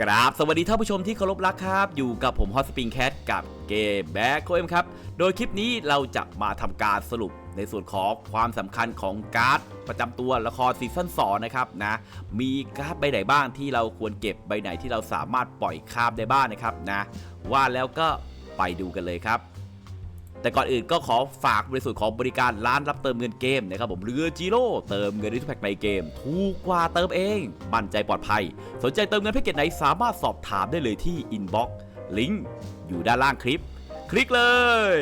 กราบสวัสดีท่านผู้ชมที่เคารพรักครับ อยู่กับผมฮอตสปริงแคทกับเกมแบ็คโคเอ็มครับ โดยคลิปนี้เราจะมาทำการสรุปในส่วนของความสำคัญของการ์ดประจำตัวละครซีซั่น2นะครับนะมีการ์ดใบไหนบ้างที่เราควรเก็บใบไหนที่เราสามารถปล่อยข้ามได้บ้างนะครับนะว่าแล้วก็ไปดูกันเลยครับ แต่ก่อนอื่นก็ขอฝากบริสุทธิ์ของบริการร้านรับเติมเงินเกมนะครับผมเรือจีโร่เติมเงินได้ทุกแพ็คในเกม ถูกกว่าเติมเองมั่นใจปลอดภัย สนใจเติมเงินแพ็กเกจไหนสามารถสอบถามได้เลยที่อินบ็อกซ์ลิงก์อยู่ด้านล่างคลิป คลิกเลย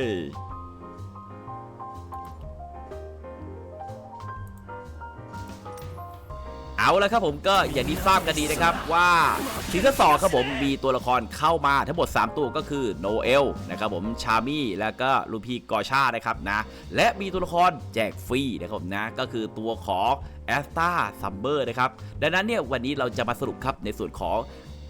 เอาละครับผมก็อย่างที่ทราบกันดีนะครับว่าซีซั่นสองครับผมมีตัวละครเข้ามาทั้งหมด 3 ตัวก็คือโนเอลนะครับผมชามี่แล้วก็ลูพีกอชานะครับนะและมีตัวละครแจกฟรีนะครับนะก็คือตัวของแอสตาซัมเบอร์นะครับดังนั้นเนี่ยวันนี้เราจะมาสรุปครับในส่วนของ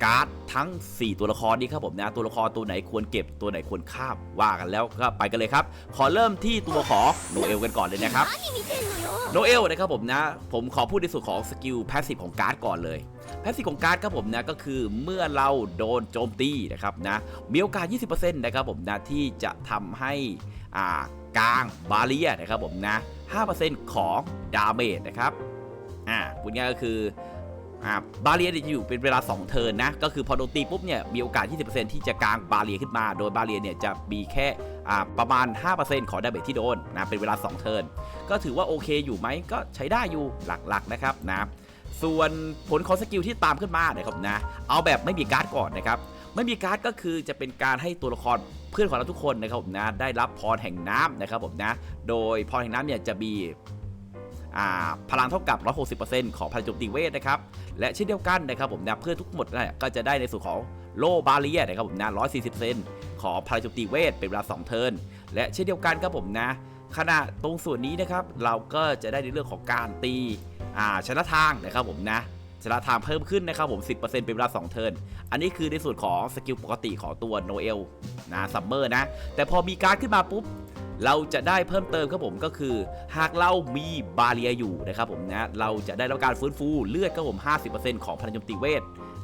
การ์ดทั้ง 4 ตัวละครนี้ครับผมนะตัวละครตัวไหนควรเก็บตัวไหนควรข้ามว่ากันแล้วก็ไปกันเลยครับ ขอเริ่มที่ตัวของโนเอลกันก่อนเลยนะครับโนเอลนะครับผมนะ ผมขอพูดในส่วนของสกิลแพสซีฟของการ์ดก่อนเลยแพสซีฟของการ์ดครับผมนะก็คือเมื่อเราโดนโจมตีนะครับนะมีโอกาส 20%นะครับผมนะที่จะทำให้อ่ากลางบาเลียนะครับผมนะ5%ของดาเมจนะครับอ่าพูดง่ายก็คือ อ่าบาเรียจะอยู่เป็นเวลา 2 เทิร์นนะ ก็คือพอโดนตีปุ๊บเนี่ยมีโอกาส 20%ที่จะกางบาเรียขึ้นมา โดยบาเรียเนี่ยจะมีแค่อ่าประมาณ 5%ของดาเมจที่โดนนะเป็นเวลา 2 เทิร์นก็ถือว่าโอเคอยู่ไหมก็ใช้ได้อยู่หลักๆนะครับนะส่วนผลของสกิลที่ตามขึ้นมานะครับนะเอาแบบไม่มีการ์ดก่อนนะครับไม่มีการ์ดก็คือจะเป็นการให้ตัวละครเพื่อนของเราทุกคนนะครับผมนะได้รับพรแห่งน้ำนะครับผมนะโดยพรแห่งน้ำเนี่ยจะมี พลังเท่ากับ 160%ของพลังโจมตีเวทนะครับ และเช่นเดียวกันนะครับผมนะเพื่อทุกหมดนะก็จะได้ในส่วนของโลบาเลียนะครับผมนะ140%ของพลังโจมตีเวทเป็นเวลา2เทิร์น และเช่นเดียวกันครับผมนะ ขณะตรงส่วนนี้นะครับเราก็จะได้ในเรื่องของการตีชนะทางนะครับผมนะชนะทางเพิ่มขึ้นนะครับผม 10%เป็นเวลา 2 เทิร์น อันนี้คือในส่วนของสกิลปกติของตัวโนเอลนะซัมเมอร์นะ แต่พอมีการดขึ้นมาปุ๊บ เราจะได้เพิ่มเติมครับผมก็คือ หากเรามีบาเรียอยู่นะครับผมนะเราจะได้รับการฟื้นฟูเลือดครับผม 50%ของพลังโจมตีเวท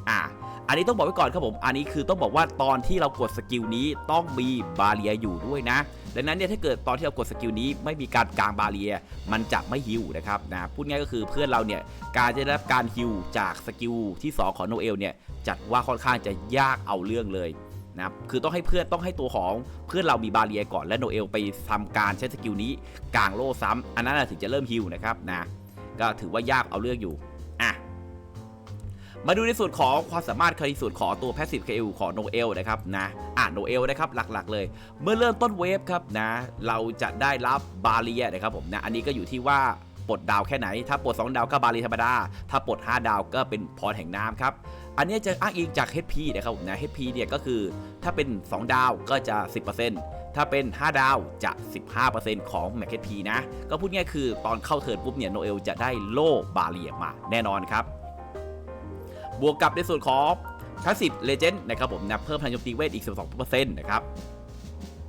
อ่าอันนี้ต้องบอกไว้ก่อนครับผม อันนี้คือต้องบอกว่าตอนที่เรากดสกิลนี้ต้องมีบาเรียอยู่ด้วยนะ ดังนั้นเนี่ยถ้าเกิดตอนที่เรากดสกิลนี้ไม่มีการกลางบาเรีย มันจะไม่ฮิวนะครับนะ พูดง่ายก็คือเพื่อนเราเนี่ยการจะได้รับการฮิวจากสกิลที่ 2 ของโนเอลเนี่ยจัดว่าค่อนข้างจะยากเอาเรื่องเลย นะครับคือต้องให้เพื่อนต้องให้ตัวของเพื่อนเรามีบาเรียก่อนและโนเอลไปทำการใช้สกิลนี้กางโล่ซ้ำอันนั้นถึงจะเริ่มฮิวนะครับนะก็ถือว่ายากเอาเรื่องอยู่อะมาดูในส่วนของความสามารถในส่วนของตัว Passive KO ของโนเอลนะครับนะอ่าโนเอลนะครับหลักๆเลย เมื่อเริ่มต้นเวฟครับนะเราจะได้รับบาเรียนะครับผมนะอันนี้ก็อยู่ที่ว่า ปลดดาวแค่ไหน ถ้าปลด2ดาวก็บาเรีธรรมดา ถ้าปลด5ดาวก็เป็นพรแห่งน้ำครับ อันนี้จะอ้างอิงจาก HP นะครับผมนะ HP เนี่ยก็คือถ้าเป็น 2 ดาวก็จะ 10%ถ้าเป็น 5 ดาวจะ 15%ของ Max HP นะ ก็พูดง่ายคือตอนเข้าเทิร์นปุ๊บเนี่ยโนเอลจะได้โล่บาเรียมาแน่นอนครับ บวกกับในส่วนของ Passive Legend นะครับผมนะเพิ่มพลังโจมตีเวทอีก 12%นะครับ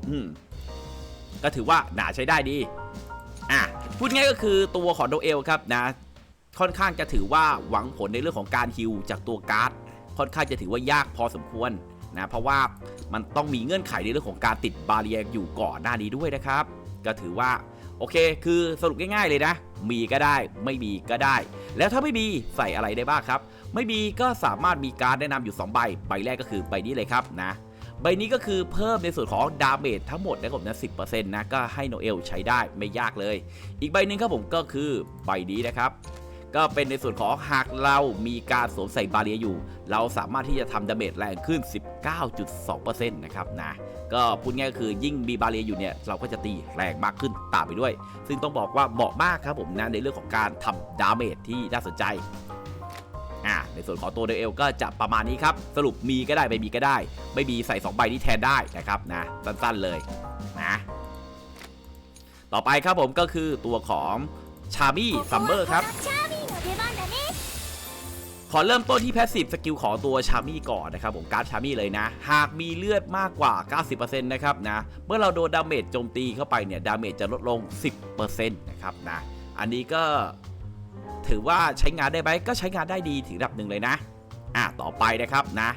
อืมก็ถือว่าหนาใช้ได้ดี อะพูดง่ายก็คือตัวของโนเอลครับนะค่อนข้างจะถือว่าหวังผลในเรื่องของการฮิวจากตัวการ์ดค่อนข้างจะถือว่ายากพอสมควรนะเพราะว่ามันต้องมีเงื่อนไขในเรื่องของการติดบาเรียอยู่ก่อนหน้านี้ด้วยนะครับ ก็ถือว่าโอเค คือสรุปง่ายๆเลยนะ มีก็ได้ ไม่มีก็ได้ แล้วถ้าไม่มีใส่อะไรได้บ้างครับ ไม่มีก็สามารถมีการดแนะนำอยู่ 2 ใบ ใบแรกก็คือใบนี้เลยครับนะ ใบนี้ก็คือเพิ่มในส่วนของดาเมจทั้งหมดนะครับผมนะ10%นะก็ให้โนเอลใช้ได้ไม่ยากเลย อีกใบหนึ่งครับผมก็คือใบนี้นะครับก็เป็นในส่วนของหากเรามีการสวมใส่บาเรียอยู่ เราสามารถที่จะทำดาเมจแรงขึ้น 19.2%นะครับนะก็พูดง่ายก็คือยิ่งมีบาเรียอยู่เนี่ยเราก็จะตีแรงมากขึ้นตามไปด้วย ซึ่งต้องบอกว่าเหมาะมากครับผมนะในเรื่องของการทำดาเมจที่น่าสนใจ่าในส่วนของตัวเดลก็จะประมาณนี้ครับ สรุปมีก็ได้ไม่มีก็ได้ ไม่มีใส่ 2 ใบนี้แทนได้นะครับนะสั้นๆเลยนะต่อไปครับผมก็คือตัวของชาบี้ซัมเบอร์ครับขอเริ่มต้นที่แพสซีฟสกิลของตัวชามี่ก่อนนะครับผมการ์ดชามี่เลยนะ หากมีเลือดมากกว่า 90%นะครับนะ เมื่อเราโดนดาเมจโจมตีเข้าไปเนี่ย ดาเมจจะลดลง 10%นะครับนะ อันนี้ก็ ถือว่าใช้งานได้ไหมก็ใช้งานได้ดีถึงระดับหนึ่งเลยนะ อะต่อไปนะครับนะ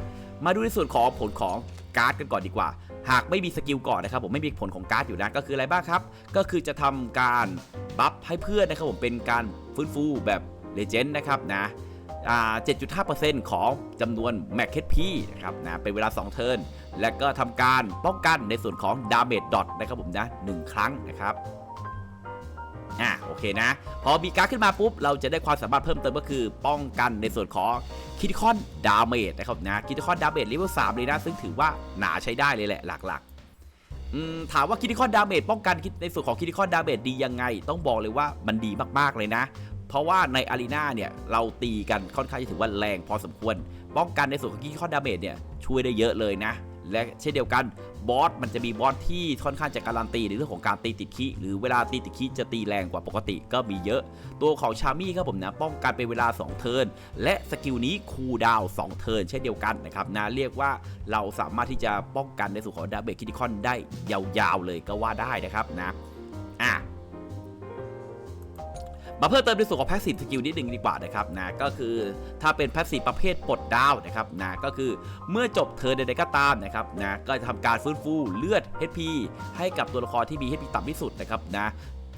มาดูในส่วนของผลของการ์ดกันก่อนดีกว่า หากไม่มีสกิลก่อนนะครับผมไม่มีผลของการ์ดอยู่นะก็คืออะไรบ้างครับ ก็คือจะทำการบัฟให้เพื่อนนะครับผมเป็นการฟื้นฟูแบบเลเจนด์นะครับนะอ่า7.5%ของจำนวนแม็กเคพีนะครับนะเป็นเวลา 2 เทิร์นและก็ทำการป้องกันในส่วนของดาเมจดอทนะครับผมนะหนึ่งครั้งนะครับ อะโอเคนะ พอมีการ์ดขึ้นมาปุ๊บ เราจะได้ความสามารถเพิ่มเติมก็คือป้องกันในส่วนของคิติคอนดาเมจนะครับนะคิติคอนดาเมจเลเวล3เลยนะ ซึ่งถือว่าหนาใช้ได้เลยแหละหลักๆถามว่าคิติคอนดาเมจป้องกันในส่วนของคิติคอนดาเมจดียังไง ต้องบอกเลยว่ามันดีมากๆเลยนะเพราะว่าในอารีนาเนี่ย เราตีกันค่อนข้างจะถือว่าแรงพอสมควร ป้องกันในส่วนของคิติคอนดาเมจเนี่ย ช่วยได้เยอะเลยนะ และเช่นเดียวกันบอสมันจะมีบอสที่ค่อนข้างจะการันตีในเรื่องของการตีติดคีหรือเวลาตีติดคีจะตีแรงกว่าปกติก็มีเยอะ ตัวของชามี่ครับผมนะป้องกันเป็นเวลา 2 เทิร์นและสกิลนี้คูลดาวน์2เทิร์นเช่นเดียวกันนะครับนะเรียกว่าเราสามารถที่จะป้องกันในส่วนของดาเบคิติคอนได้ยาวๆเลยก็ว่าได้นะครับนะอะ มาเพิ่มเติมในส่วนของแพสซีฟสกิลนิดนึงดีกว่านะครับนะก็คือถ้าเป็นแพสซีฟประเภทปลดดาวนะครับนะก็คือเมื่อจบเทิร์นใดๆก็ตามนะครับนะก็จะทำการฟื้นฟูเลือด HP ให้กับตัวละครที่มี HP ต่ำที่สุดนะครับนะ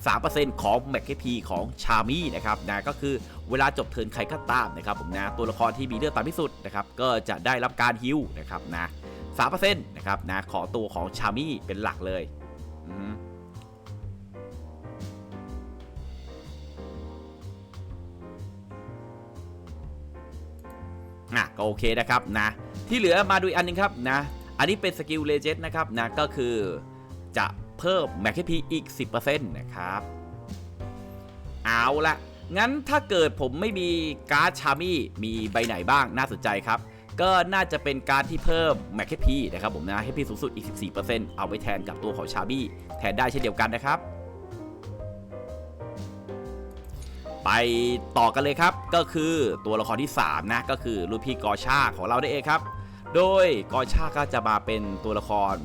3%ของ m a c p ของชามี่นะครับนะก็คือเวลาจบเทิร์นใครก็ตามนะครับผมนะตัวละครที่มีเลือดต่ำที่สุดนะครับก็จะได้รับการฮิวนะครับนะ3%นะครับนะขอตัวของชามี่เป็นหลักเลยอือ อะก็โอเคนะครับนะที่เหลือมาดูอีกอันหนึงครับนะอันนี้เป็นสกิลเลเจนด์นะครับนะก็คือจะเพิ่ม m a c p อีก 10%นะครับ เอาละงั้นถ้าเกิดผมไม่มีการ์ดชามี่มีใบไหนบ้างน่าสนใจครับ ก็น่าจะเป็นการที่เพิ่ม m a c p นะครับผมนะ HP สูงสุดอีก 14%เอาไปแทนกับตัวของชามี่แทนได้เช่นเดียวกันนะครับ ไปต่อกันเลยครับ ก็คือตัวละครที่ 3 นะ ก็คือลูพี่กอชาของเราได้เองครับ โดยกอชาก็จะมาเป็นตัวละคร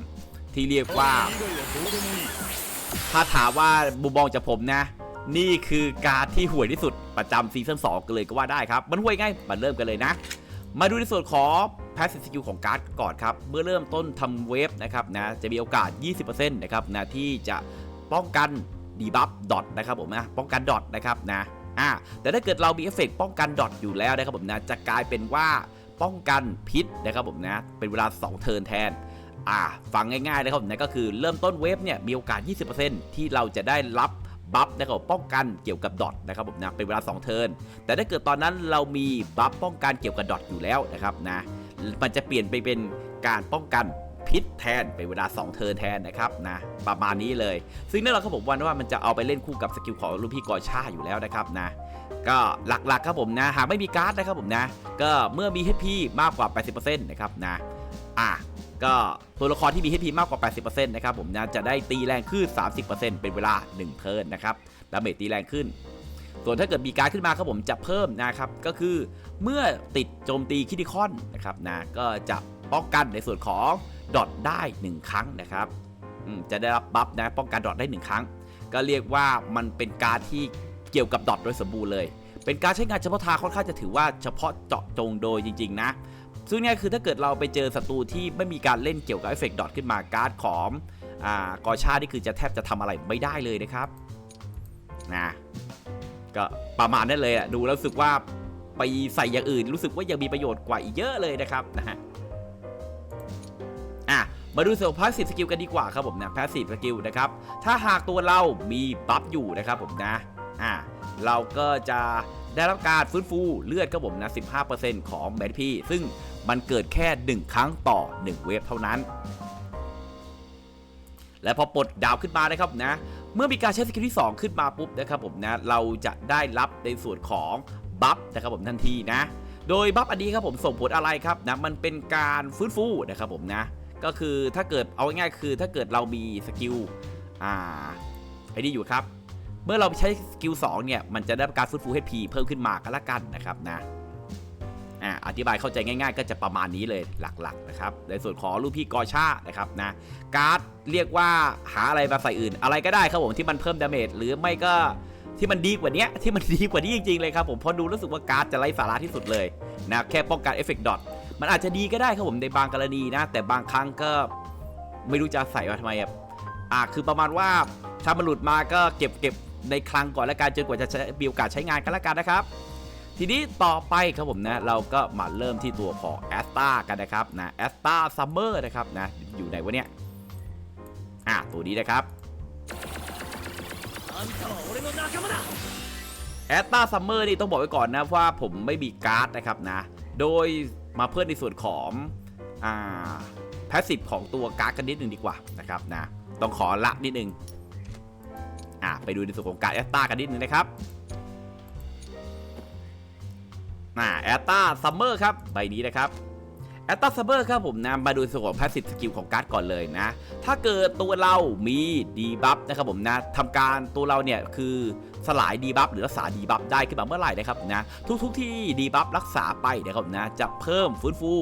ที่เรียกว่า ถ้าถามว่าบุมมองจากผมนะ นี่คือการที่ห่วยที่สุดประจำซีซั่น2กันเลยก็ว่าได้ครับ มันห่วยไงมาเริ่มกันเลยนะ มาดูในส่วนของแพสซีฟสกิลของการ์ดก่อนครับ เมื่อเริ่มต้นทำเวฟนะครับนะจะมีโอกาส 20%นะครับนะที่จะป้องกันดีบัฟดอทนะครับผมนะป้องกันดอทนะครับนะ อ่าแต่ถ้าเกิดเรามีเอฟเฟกป้องกันดอทอยู่แล้วนะครับผมนะจะกลายเป็นว่าป้องกันพิษนะครับผมนะเป็นเวลา 2 เทิร์นแทนอ่าฟังง่ายๆนะครับผมนะก็คือเริ่มต้นเวฟเนี่ยมีโอกาส 20%ที่เราจะได้รับบัฟนะครับป้องกันเกี่ยวกับดอทนะครับผมนะเป็นเวลา 2 เทิร์นแต่ถ้าเกิดตอนนั้นเรามีบัฟป้องกันเกี่ยวกับดอทอยู่แล้วนะครับนะมันจะเปลี่ยนไปเป็นการป้องกัน พิษแทนเป็นเวลา 2 เทิร์นแทนนะครับนะประมาณนี้เลย ซึ่งนั่นเราก็ผมว่าว่ามันจะเอาไปเล่นคู่กับสกิลของลูกพี่กอชาอยู่แล้วนะครับนะก็หลักๆครับผมนะหากไม่มีการ์ดนะครับผมนะ ก็เมื่อมี HP มากกว่า 80%นะครับนะอะก็ตัวละครที่มี HP มากกว่า 80%นะครับผมนะจะได้ตีแรงขึ้น 30%เป็นเวลา 1 เทิร์นนะครับดาเมจตีแรงขึ้น ส่วนถ้าเกิดมีการดขึ้นมาครับผมจะเพิ่มนะครับ ก็คือเมื่อติดโจมตีคิติคอนนะครับนะก็จะ ป้องกันในส่วนของดอทได้ 1 ครั้งนะครับจะได้รับบัฟนะป้องกันดอทได้ 1 ครั้ง ก็เรียกว่ามันเป็นการที่เกี่ยวกับดอทโดยสมบูรณ์เลย เป็นการใช้งานเฉพาะทางค่อนข้างจะถือว่าเฉพาะเจาะจงโดยจริง ๆ นะ ซึ่งเนี่ยคือถ้าเกิดเราไปเจอศัตรูที่ไม่มีการเล่นเกี่ยวกับเอฟเฟกต์ดอทขึ้นมาการ์ดของอกอชานี่คือจะแทบจะทำอะไรไม่ได้เลยนะครับนะก็ประมาณนั้นเลยอะดูแล้วรู้สึกว่าไปใส่อย่างอื่นรู้สึกว่ายังมีประโยชน์กว่าอีกเยอะเลยนะครับนะฮะ มาดูส่วนพาสซีฟสกิลกันดีกว่าครับผมนะพาสซีฟสกิลนะครับถ้าหากตัวเรามีบัฟอยู่นะครับผมนะอะเราก็จะได้รับการฟื้นฟูเลือดครับผมนะ 15%ของแบทพี่ซึ่งมันเกิดแค่ 1 ครั้งต่อ 1 เวฟเท่านั้น และพอปลดดาวขึ้นมานะครับนะ เมื่อมีการใช้สกิลที่ 2 ขึ้นมาปุ๊บนะครับผมนะ เราจะได้รับในส่วนของบัฟนะครับผมทันทีนะ โดยบัฟอันนี้ครับผมส่งผลอะไรครับนะ มันเป็นการฟื้นฟูนะครับผมนะ ก็คือถ้าเกิดเอาง่ายๆคือถ้าเกิดเรามีสกิลอ่าไอ้นี่อยู่ครับ เมื่อเราใช้สกิล2เนี่ยมันจะได้การฟื้นฟู HP เพิ่มขึ้นมาก็แล้วกันนะครับนะอ่าอธิบายเข้าใจง่าย ๆ ก็จะประมาณนี้เลยหลักๆนะครับในส่วนของลูกพี่กอชานะครับนะการ์ดเรียกว่าหาอะไรมาใส่อื่น อะไรก็ได้ครับผมที่มันเพิ่มดาเมจหรือไม่ก็ที่มันดีกว่านี้ที่มันดีกว่านี้จริงๆเลยครับผมพอดูรู้สึกว่าการ์ดจะไร้สาระที่สุดเลยนะแค่ป้องกันเอฟเฟกต์ดอท มันอาจจะดีก็ได้ครับผมในบางกรณีนะ แต่บางครั้งก็ไม่รู้จะใส่มาทำไมแบบอ่าคือประมาณว่าถ้ามันหลุดมาก็เก็บเก็บในคลังก่อนละกันจนกว่าจะมีโอกาสใช้งานกันล้วกันนะครับ ทีนี้ต่อไปครับผมนะ เราก็มาเริ่มที่ตัวของแอสตากันนะครับนะแอสตาซัมเมอร์นะครับนะ อยู่ไหนวะเนี่ยอ่าตัวนี้นะครับแอสตาซัมเมอร์นี่ต้องบอกไว้ก่อนนะว่าผมไม่มีการ์ดนะครับนะ โดย มาเพิ่มในส่วนของอ่าแพสซีฟของตัวการ์ดกันนิดนึงดีกว่านะครับนะต้องขอละนิดนึงอ่าไปดูในส่วนของการ์ดแอตตากันนิดนึงนะครับอ่าแอตตาซัมเมอร์ครับใบนี้นะครับ แอตตาซัมเมอร์ครับผมนะมาดูส่วนของแพสซีฟสกิลของการ์ดก่อนเลยนะ ถ้าเกิดตัวเรามีดีบัฟนะครับผมนะทำการตัวเราเนี่ยคือสลายดีบัฟหรือรักษาดีบัฟได้ขึ้นมาเมื่อไหร่นะครับนะทุกๆทที่ดีบัฟรักษาไปนะครับนะจะเพิ่มฟื้นฟู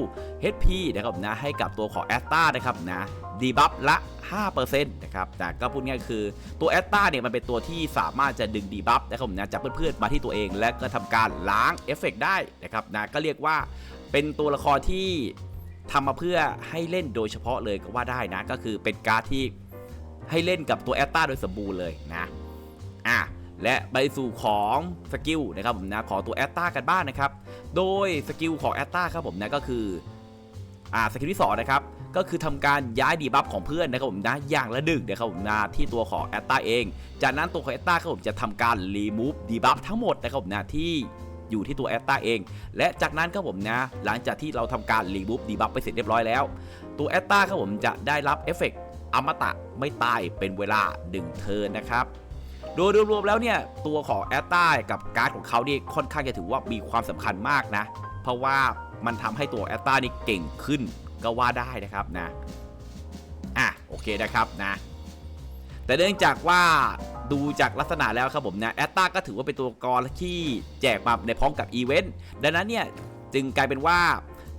HP นะครับนะให้กับตัวของแอตตานะครับนะดีบัฟละ5%นะครับแต่ก็พูดง่ายคือตัวแอตตาเนี่ยมันเป็นตัวที่สามารถจะดึงดีบัฟนะครับผมนะจากเพื่อนๆมาที่ตัวเอง และก็ทำการล้างเอฟเฟกต์ได้นะครับนะก็เรียกว่า เป็นตัวละครที่ทำมาเพื่อให้เล่นโดยเฉพาะเลยก็ว่าได้นะ ก็คือเป็นการ์ดที่ให้เล่นกับตัวแอตตาโดยสมบูรณ์เลยนะอะและไปสู่ของสกิลนะครับผมนะของตัวแอตตากันบ้างนนะครับ โดยสกิลของแอตตาครับผมนะก็คืออ่าสกิลที่สองนะครับก็คือทำการย้ายดีบัฟของเพื่อนนะครับผมนะอย่างละหนึ่งนะครับผมนะที่ตัวของแอตตาเอง จากนั้นตัวของแอตตาครับผมจะทำการรีมูฟดีบัฟทั้งหมดนะครับผมนะที่ อยู่ที่ตัวแอตตาเอง และจากนั้นครับผมนะ หลังจากที่เราทำการรีบูฟดีบัฟไปเสร็จเรียบร้อยแล้ว ตัวแอตตาครับผมจะได้รับเอฟเฟกต์อมตะไม่ตายเป็นเวลา 1 เทิร์นนะครับโดยรวมๆแล้วเนี่ย ตัวของแอตตากับการ์ดของเขาเนี่ค่อนข้างจะถือว่ามีความสำคัญมากนะ เพราะว่ามันทำให้ตัวแอตตานี่เก่งขึ้นก็ว่าได้นะครับนะ อะ โอเคนะครับนะ แต่เนื่องจากว่า ดูจากลักษณะแล้วครับผมนะแอตตาก็ถือว่าเป็นตัวกรที่แจกมาในพร้อมกับอีเวนต์ดังนั้นเนี่ยจึงกลายเป็นว่า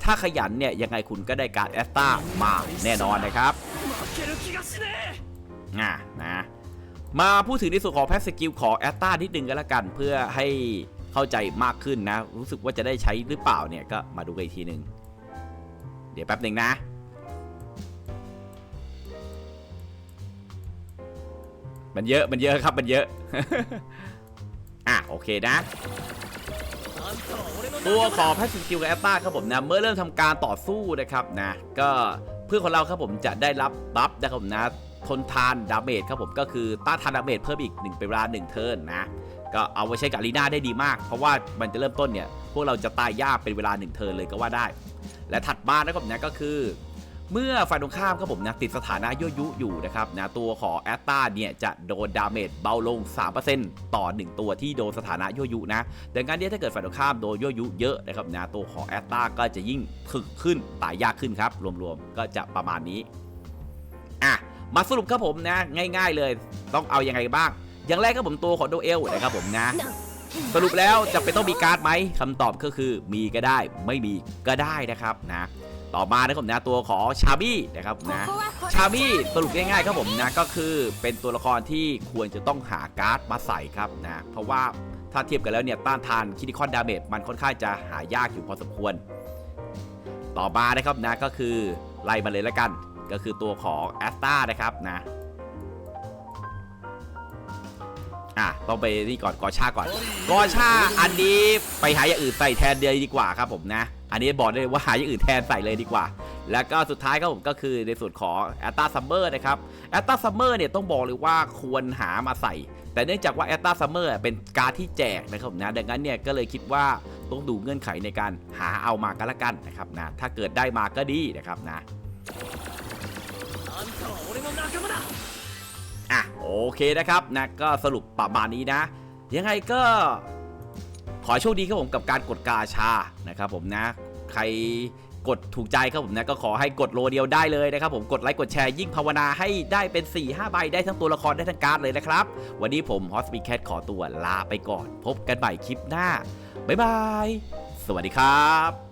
ถ้าขยันเนี่ยยังไงคุณก็ได้การแอตตามาแน่นอนนะครับนะนะมาพูดถึงในส่วนของแพสสกิลของแอตตานิดนึงกันละกัน เพื่อให้เข้าใจมากขึ้นนะ รู้สึกว่าจะได้ใช้หรือเปล่าเนี่ยก็มาดูกันอีกทีหนึ่งเดี๋ยวแป๊บหนึ่งนะ มันเยอะมันเยอะครับมันเยอะ อะโอเคนะ ตัวของแพสซิสกิลกับแอตตาครับผมนะเมื่อเริ่มทำการต่อสู้นะครับนะก็เพื่อนของเราครับผมจะได้รับบัฟนะครับผมนะทนทานดาเมจครับผมก็คือต้านทานดาเมจเพิ่มอีกหนึ่งเป็นเวลาหนึ่งเทิร์นนะก็เอาไว้ใช้กับลีน่าได้ดีมาก เพราะว่ามันจะเริ่มต้นเนี่ย พวกเราจะตายยากเป็นเวลาหนึ่งเทิร์นเลยก็ว่าได้ และถัดมานะครับนะก็คือ เมื่อฝ่ายตรงข้ามครับผมนะติดสถานะยั่วยุอยู่นะครับนะตัวของแอตตาเนี่ยจะโดนดาเมจเบาลง 3%ต่อ 1 ตัวที่โดนสถานะยั่วยุนะดังนั้นเนี่ยถ้าเกิดฝ่ายตรงข้ามโดนยั่วยุเยอะนะครับนะตัวของแอตตาก็จะยิ่งถึกขึ้นตายยากขึ้นครับ รวมๆ ก็จะประมาณนี้อะมาสรุปครับผมนะง่าย ๆ เลยต้องเอายังไงบ้าง อย่างแรกครับผมตัวของโดเอลนะครับผมนะสรุปแล้วจะเป็นต้องมีการ์ดไหมคำตอบก็คือมีก็ได้ไม่มีก็ได้นะครับนะ ต่อมานะครับนะตัวของชาบี้นะครับนะชาบี้สรุปง่ายๆครับผมนะก็คือเป็นตัวละครที่ควรจะต้องหาการ์ดมาใส่ครับนะเพราะว่าถ้าเทียบกันแล้วเนี่ยต้านทานคิดิคอนดาเมจมันค่อนข้างจะหายากอยู่พอสมควร ต่อมานะครับนะก็คือไล่มาเลยแล้วกัน ก็คือตัวของแอสตานะครับนะอะต้องไปนี่ก่อนกอชาก่อนกอชาอันนี้ไปหาอย่างอื่นใส่แทนเดียดีกว่าครับผมนะ อันนี้บอกได้เลยว่าหาอย่างอื่นแทนใส่เลยดีกว่า แล้วก็สุดท้ายครับผมก็คือในส่วนของแอตตาซัมเมอร์นะครับแอตตาซัมเมอร์เนี่ยต้องบอกเลยว่าควรหามาใส่ แต่เนื่องจากว่าแอตตาซัมเมอร์เป็นการที่แจกนะครับนะดังนั้นเนี่ยก็เลยคิดว่าต้องดูเงื่อนไขในการหาเอามากันละกันนะครับนะถ้าเกิดได้มาก็ดีนะครับนะอะโอเคนะครับนะก็สรุปประมาณนี้นะ ยังไงก็ ขอโชคดีครับผมกับการกดกาชานะครับผมนะ ใครกดถูกใจครับผมนะก็ขอให้กดโลเดียวได้เลยนะครับผมกดไลค์กดแชร์ยิ่งภาวนาให้ได้เป็น 4-5ใบได้ทั้งตัวละครได้ทั้งการ์ดเลยนะครับ วันนี้ผมฮอสปีแคทขอตัวลาไปก่อน พบกันใหม่คลิปหน้า บ๊ายบาย สวัสดีครับ